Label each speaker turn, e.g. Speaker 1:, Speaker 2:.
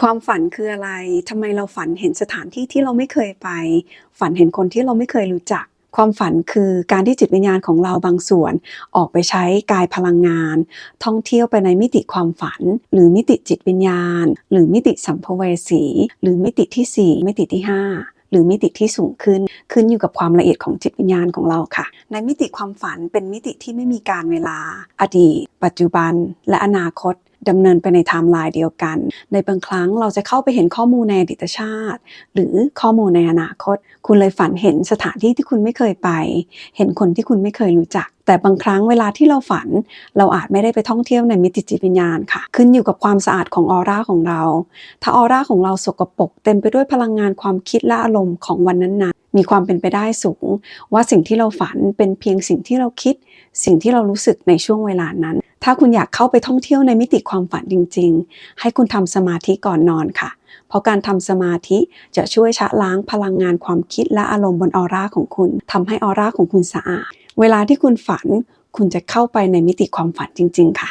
Speaker 1: ความฝันคืออะไรทำไมเราฝันเห็นสถานที่ที่เราไม่เคยไป ฝันเห็นคนที่เราไม่เคยรู้จัก ความฝันคือการที่จิตวิญญาณของเราบางส่วน ออกไปใช้กายพลังงาน ท่องเที่ยวไปในมิติความฝัน หรือมิติจิตวิญญาณ หรือมิติสัมภเวสี หรือมิติที่ 4 มิติที่ 5หรือมิติที่สูงขึ้นขึ้นอยู่กับความละเอียดของจิตวิญญาณของเราค่ะ ในมิติความฝันเป็นมิติที่ไม่มีการเวลา อดีต ปัจจุบัน และอนาคต ดำเนินไปในไทม์ไลน์เดียวกัน ในบางครั้งเราจะเข้าไปเห็นข้อมูลในอดีตชาติ หรือข้อมูลในอนาคต คุณเลยฝันเห็นสถานที่ที่คุณไม่เคยไป เห็นคนที่คุณไม่เคยรู้จัก แต่บางครั้งเวลาที่เราฝัน เราอาจไม่ได้ไปท่องเที่ยวในมิติจิตวิญญาณค่ะ ขึ้นอยู่กับความสะอาดของออร่าของเรา ถ้าออร่าของเราสกปรกเต็มไปด้วยพลังงานความคิดและอารมณ์ของวันนั้นๆ มีความเป็นไปได้สูง ว่าสิ่งที่เราฝันเป็นเพียงสิ่งที่เราคิด สิ่งที่เรารู้สึกในช่วงเวลานั้นถ้าคุณอยากเข้าไปท่องเที่ยวในมิติความฝันจริง ๆ ให้คุณทำสมาธิก่อนนอนค่ะ เพราะการทำสมาธิจะช่วยชะล้างพลังงานความคิดและอารมณ์บนออร่าของคุณทำให้ออร่าของคุณสะอาด เวลาที่คุณฝัน คุณจะเข้าไปในมิติความฝันจริง ๆ ค่ะ